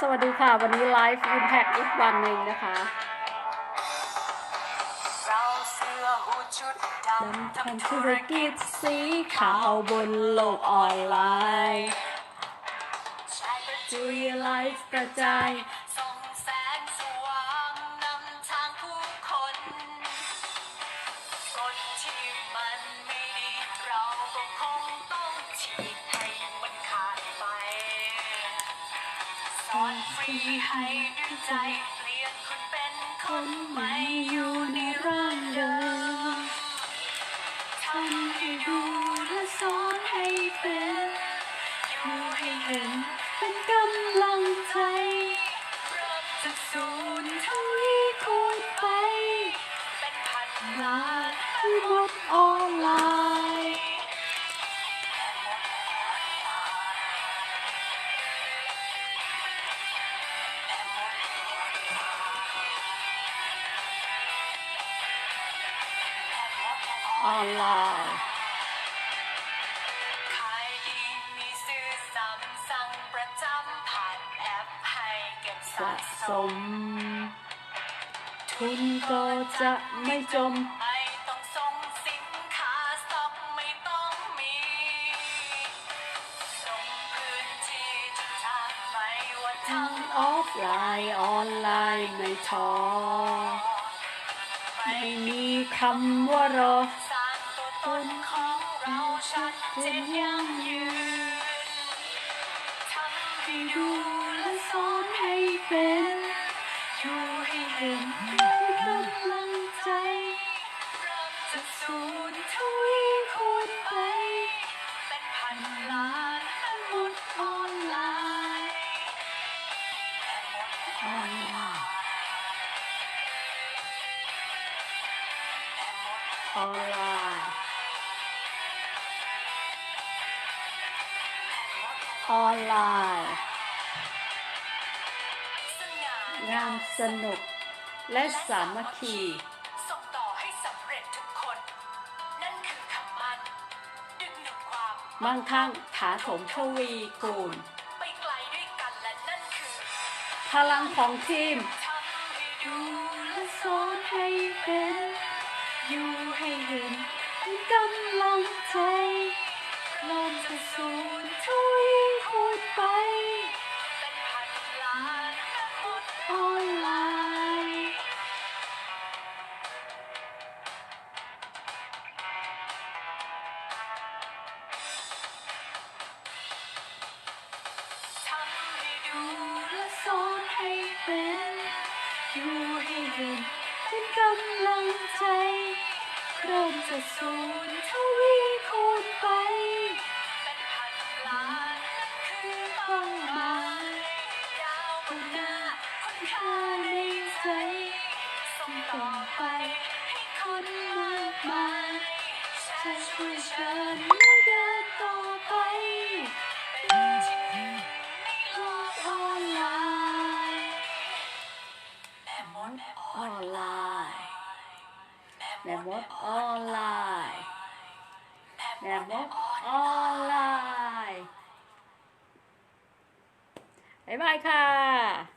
สวัสดีค่ะ วันนี้ไลฟ์อิมแพ t อีกวันหนึ่งนะคะเราเสื้อหูชุดำทำธุรกิจสีขาวบนโลกออนไลน์ช้ประจุยไลฟ์กระจายส่องแสงสว่างนำทางผู้คนคนที่มันไม่ดีเราก็คงต้อง อนฟรีให้ด้วยใจ เปลี่ยนคุณเป็นคนใหม่อยู่ในร่างเดิมทำให้ดูและสอนให้เป็นอยู่ให้เห็นเป็นกำลังใจเริ่มจากศูนย์ทวีคูณไป เป็นพันล้านให้หมดออนไลน์ ออนไลน์ขายดีมีซื้อซ้ำสั่งประจำผ่านแอปให้สะสม ทุนก็จะไม่จมไม่ต้องส่งสินค้าสต็อกไม่ต้องมีลงพื้นที่จะทำไม่ว่าทั้งออฟไลน์ออนไลน์ไม่ท้อไม่มีคำว่ารอ นของเราชัดเจนยั่งยืนทำให้ดูและสอนให้เป็นอยู่ให้เห็นมีกำลังใจเริ่มจากศูนย์ทวีคูณไป เป็นพันล้านและหมดออนไลน์ออนไลน์ออนไลน์ ออนไลน์สง่างานสนุก และสามัคคี ส่งต่อให้สำเร็จทุกคน นั่นคือคำมันดึงดูดความมั่งคั่งถาโถมทวีกูล ไปไกลด้วยกันและนั่นคือ พลังของทีมทำให้ดูและสอนให้เป็น อยู่ให้เห็นเป็นกำลังใจเริ่มจา กศูนย์ทวีคูณไปเป็นพันล้านออนไลน์ทำให้ดูและสอนให้เป็นอยู่ให้เห็นเป็นกำลังใจ เริ่มจากศูนย์ทวีคูณไป ใจส่งต่อไปให้คนมากมายจะช่วยเชิญเดินต่อไปเป็นที่หนึ่งในโลกออนไลน์แม่มดออนไลน์แม่มดออนไลน์แม่มดออนไลน์บ๊ายบายค่ะ